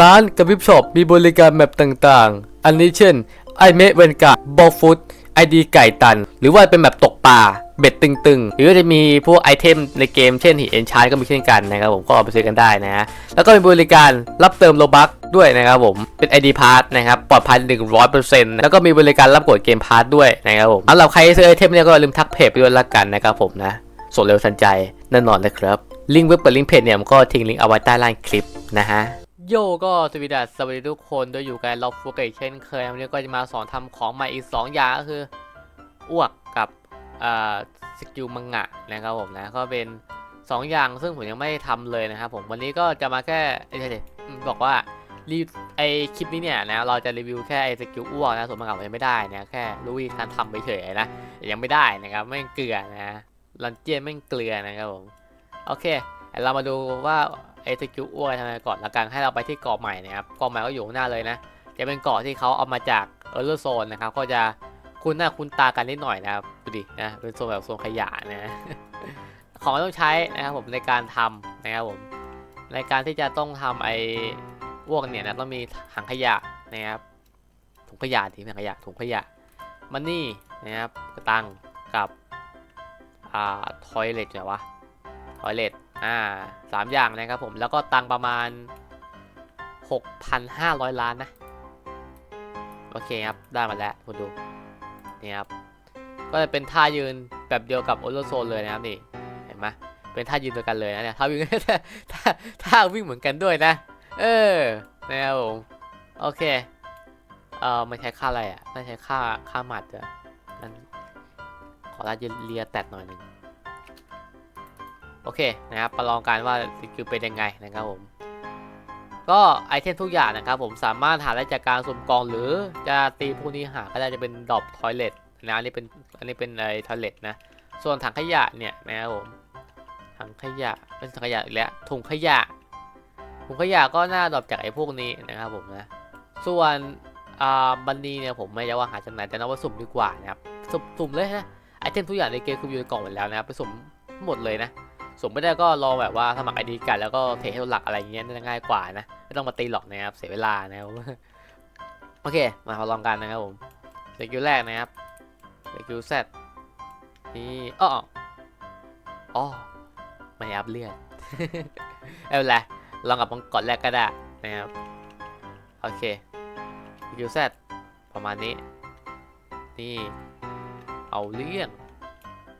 ร้านกับวิบช็อปมีบริการแมปต่างๆ อันนี้เช่นไอเมะเวนกาบอลฟุตไอดีไก่ตัน หรือว่าเป็นแบบตกปลาเบ็ดตึงๆ หรือจะมีพวกไอเทมในเกมเช่นหินเอนชาร์ก็มีเช่นกันนะครับผมก็เอาไปซื้อกันได้นะฮะแล้วก็มีบริการรับเติมโลบัคด้วยนะครับผมเป็น ID p a s s นะครับปลอดภัย 100%แล้วก็มีบริการรับกดเกมพาร์ทด้วยนะครับผมสำหรับใครซื้อไอเทมเนี่ยก็อย่าลืมทักเพจไปด้วยละกันนะครับผมนะส่งเร็วทันใจแน่นอนเลยครับลิงก์เว็บเปิดลิงก์เพจเนี่ยผมก็ทิ้งลิงก์เอาไว้ใต้ล่างคลิปนะฮะ โยก็สวัสดีสวัสดีทุกคนด้วยอยู่กันเราฟูเกตเช่นเคยวันนี้ก็จะมาสอนทำของใหม่อีก 2 อย่างก็คืออ้วกกับอ่าสกิลมังงะนะครับผมนะก็เป็น 2 อย่างซึ่งผมยังไม่ได้ทำเลยนะครับผมวันนี้ก็จะมาแค่เอ้ยเดี๋ยวๆบอกว่ารีไอคลิปนี้เนี่ยนะเราจะรีวิวแค่ไอสกิลอ้วกนะส่วนมังงะผมยังไม่ได้นะแค่รู้วิธีการทำไปเฉยๆนะยังไม่ได้นะครับไม่เกลือนะลันเจียนไม่เกลือนะครับผมโอเค เรามาดูว่าไอ้สกิลอ้วนทำไมก่อนละกันให้เราไปที่เกาะใหม่นะครับเกาะใหม่ก็อยู่หน้าเลยนะ จะเป็นเกาะที่เขาเอามาจากเออร์เลอร์โซนนะครับก็จะคุ้นหน้าคุ้นตากันนิดหน่อยนะครับดูดินะเป็นโซนแบบโซนขยะนะของที่ต้องใช้นะครับผมในการทำนะครับผมในการที่จะต้องทำไอ้อ้วกเนี่ยนะต้องมีถังขยะนะครับถุงขยะถังขยะถุงขยะมันนี่นะครับกระตังกับอ่าทอยเลทเหรอวะทอยเลท อ่าสามอย่างนะครับผม แล้วก็ตังประมาณ 6,500 ล้านนะ โอเคครับ ได้มาแล้วคุณดู นี่ครับ ก็จะเป็นท่ายืนแบบเดียวกับโอโลโซนเลยนะครับนี่ เห็นไหมเป็นท่ายืนเดียวกันเลยนะเนี่ยท่าวิ่งท่าท่าวิ่งเหมือนกันด้วยนะ เออ นะครับผม โอเค เอ่อไม่ใช้ค่าอะไรอะไม่ใช้ค่าค่าหมัดอะนั่นขอลาจะเลียแตดหน่อยหนึ่ง โอเคนะครับมาลองกันว่าสกิลเป็นยังไงนะครับผมก็ไอเทมทุกอย่างนะครับผมสามารถหาได้จากการสุ่มกองหรือจะตีพวกนี้หาก็ได้จะเป็นดอบทอยเลทนะอันนี้เป็นอันนี้เป็นไอทอยเลทนะส่วนถังขยะเนี่ยนะครับผมถังขยะเป็นถังขยะอีกแล้วถุงขยะถุงขยะก็น่าดรอบจากไอพวกนี้นะครับผมนะส่วนอ่าบันนีเนี่ยผมไม่รู้ว่าหาจากไหนแต่นับว่าสุ่มดีกว่านะครับสุ่มสุ่มเลยนะไอเทมทุกอย่างในเกมคืออยู่ในกล่องหมดแล้วนะครับไปสุ่มหมดเลยนะ สมไม่ได้ก็ลองแบบว่าสมัครไอดีกันแล้วก็เทให้ตัวหลักอะไรเงี้ยน่าจะง่ายกว่านะไม่ต้องมาตีหรอกนะครับเสียเวลานะครับโอเคมาลองกันนะครับผมสกิลแรกนะครับสกิลแซดนี่อ้ออ๋อไม่อัพเลือดเป็นไรลองกับมังกรแรกก็ได้นะครับโอเคสกิลแซดประมาณนี้นี่เอาเรื่อง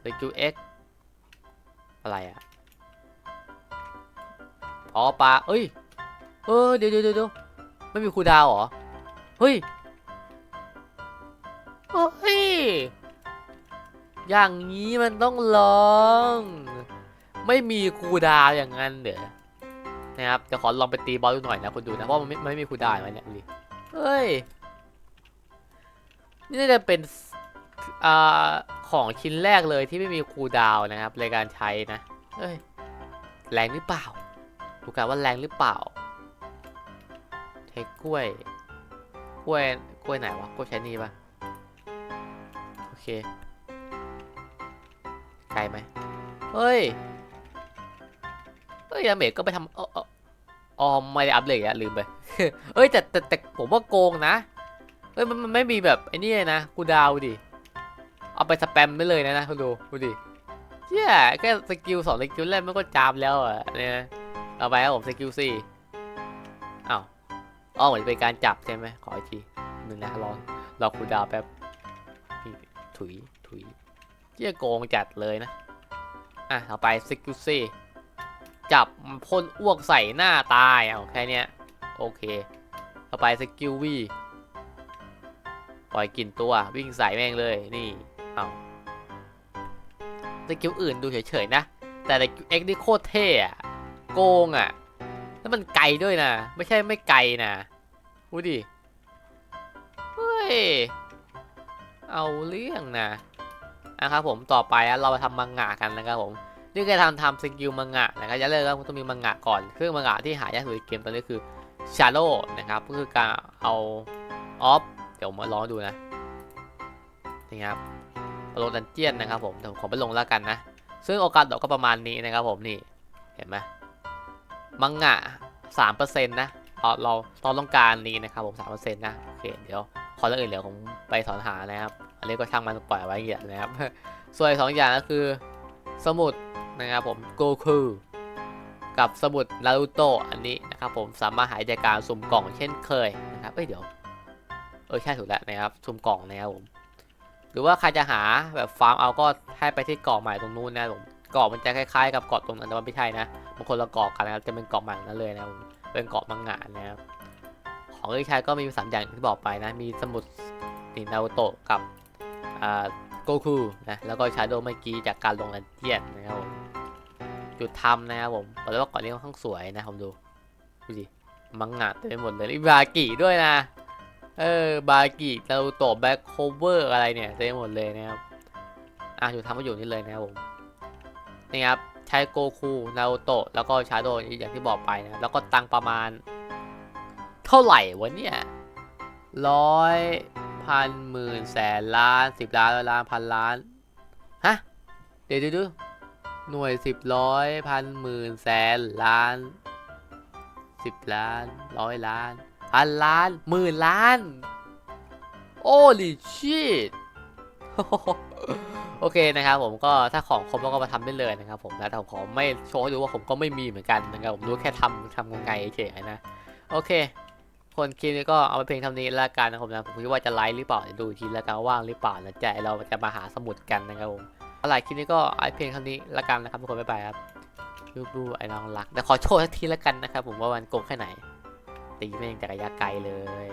สกิลเอ็ก อะไรอะอ๋อปลาเอ้ย เออเดี๋ยวเดี๋ยวเดี๋ยวไม่มีครูดาวเหรอ เฮ้ยเฮ้ย อย่างนี้มันต้องลอง ไม่มีครูดาวอย่างนั้นเดี๋ยวนะครับจะขอลองไปตีบอลดูหน่อยนะคุณดูนะเพราะมันไม่ไม่มีครูดาวมาเนี่ยดิเฮ้ย นี่น่าจะเป็น อ่า ของชิ้นแรกเลยที่ไม่มีคูดาวนะครับในการใช้นะเอ้ยแรงหรือเปล่าดูกันว่าแรงหรือเปล่าเทกล้วยกล้วยกล้วยไหนวะกล้วยใช้นี่ปะโอเคไกลไหมเฮ้ยเฮ้ยดาเมจก็ไปทำอ๋อไม่ได้อัพเลยอะลืมไปเอ้ยแต่แต่แต่ผมว่าโกงนะเอ้ยมันมันไม่มีแบบไอ้นี่นะคูดาวดิ เอาไปสแปมได้เลยนะนะคุณดูดูดิเชี่ยแค่สกิลสองสกิลแรกมันก็จามแล้วอะเนี่ยเอาไปครับผมสกิลสี่อ้าวอ๋อเหมือนเป็นการจับใช่ไหมขออีกทีหนึ่งนะรอรอคูดาวแป๊บถุยถุยเชี่ยโกงจัดเลยนะ อะเอาไปสกิลสี่จับพ่นอ้วกใส่หน้าตายเอาแค่เนี้ยโอเคเอาไปสกิลวีปล่อยกลิ่นตัววิ่งใส่แม่งเลยนี่ เอาสกิลอื่นดูเฉยๆนะ แต่ในเอ็กนี่โคตรเท่อะโกงอะแล้วมันไกลด้วยนะ ไม่ใช่ไม่ไกลนะดูดิ เฮ้ย เอาเรื่องนะนะครับผมต่อไปเรามาทำมังงะกันนะครับผมนี่คือทำทำสกิลมังงะนะครับอย่าเลิกแล้วต้องมีมังงะก่อนซึ่องมังงะที่หายากสุดในเกมตอนนี้คือชาโ o นะครับก็คือการเอาออฟเดี๋ยวมาลองดูนะนี่ครับ ลงดันเจียนนะครับผมเดี๋ยวผมไปลงแล้วกันนะ ซึ่งโอกาสดอกก็ประมาณนี้นะครับผมนี่ เห็นไหมมังงะสามเปอร์เซ็นต์นะเราเราต้องการนี้นะครับผมสามเปอร์เซ็นต์นะโอเคเดี๋ยวขอเรื่องอื่นเดี๋ยวผมไปสอนหานะครับ อันนี้ก็ช่างมันปล่อยไว้อย่างเงี้ยนะครับ ส่วนสองอย่างก็คือสมุดนะครับผมโกคูกับสมุดนารูโตอันนี้นะครับผมสามารถหาจากการสุ่มกล่องเช่นเคยนะครับเอ้ยเดี๋ยวเออใช่ถูกแล้วนะครับสุ่มกล่องนะครับผม หรือว่าใครจะหาแบบฟาร์มเอาก็ให้ไปที่เกาะใหม่ตรงนู้นนะผมเกาะมันจะคล้ายๆ กับเกาะตรงนั้นแต่ว่าไม่ใช่นะมันคนละเกาะกันนะครับจะเป็นเกาะใหม่นั้นเลยนะผมเป็นเกาะมังงะนะครับของที่ใช้ก็มีสามอย่างที่บอกไปนะมีสมุดนี่นาโตะกับโกคูนะแล้วก็ชาโดเมื่อกี้จากการลงรันเจียนนะครับผมจุดทำนะครับผมบอกเลยว่าเก่อนนี้ค่อนข้างสวยนะผมดูดูดิมังงะเต็มไปหมดเลยมีบากิด้วยนะ เออ บากินารูโตะแบ็คโคเวอร์อะไรเนี่ยเต็มหมดเลยนะครับ อะจุดทำก็อยู่นี่เลยนะครับผมนี่ครับใช้โกคูนารูโตะแล้วก็ชาโดอย่างที่บอกไปนะแล้วก็ตังประมาณ เท่าไหร่วะเนี่ยร้อยพันหมื่นแสนล้านสิบล้านร้อยล้านพันล้านฮะเดี๋ยวดูดูหน่วยสิบร้อยพันหมื่นแสนล้านสิบล้านร้อยล้าน พันล้านหมื่นล้าน โอ้ลิชิตโอเคนะครับผมก็ถ้าของครบแล้วก็มาทำได้เลยนะครับผมนะแต่ผมขอไม่โชว์ให้ดูว่าผมก็ไม่มีเหมือนกันนะครับผมรู้แค่ทำทำยังไงเฉยๆนะ โอเค คนคลิปนี้ก็เอาไปเพียงเท่านี้แล้วกันนะครับนะผมคิดว่าจะไลฟ์หรือเปล่าเดี๋ยวดูอีกทีแล้วกันว่างหรือเปล่านะจ๊ะเราจะมาหาสมุดกันนะครับผมอะไรคลิปนี้ก็เอาเพียงเท่านี้แล้วกันนะครับทุกคนบ๊ายบายครับลูกดูไอ้น้องรักแต่ขอโชว์สักทีแล้วกันนะครับผมว่ามันโกงแค่ไหน ตีแม่งจากระยะไกลเลย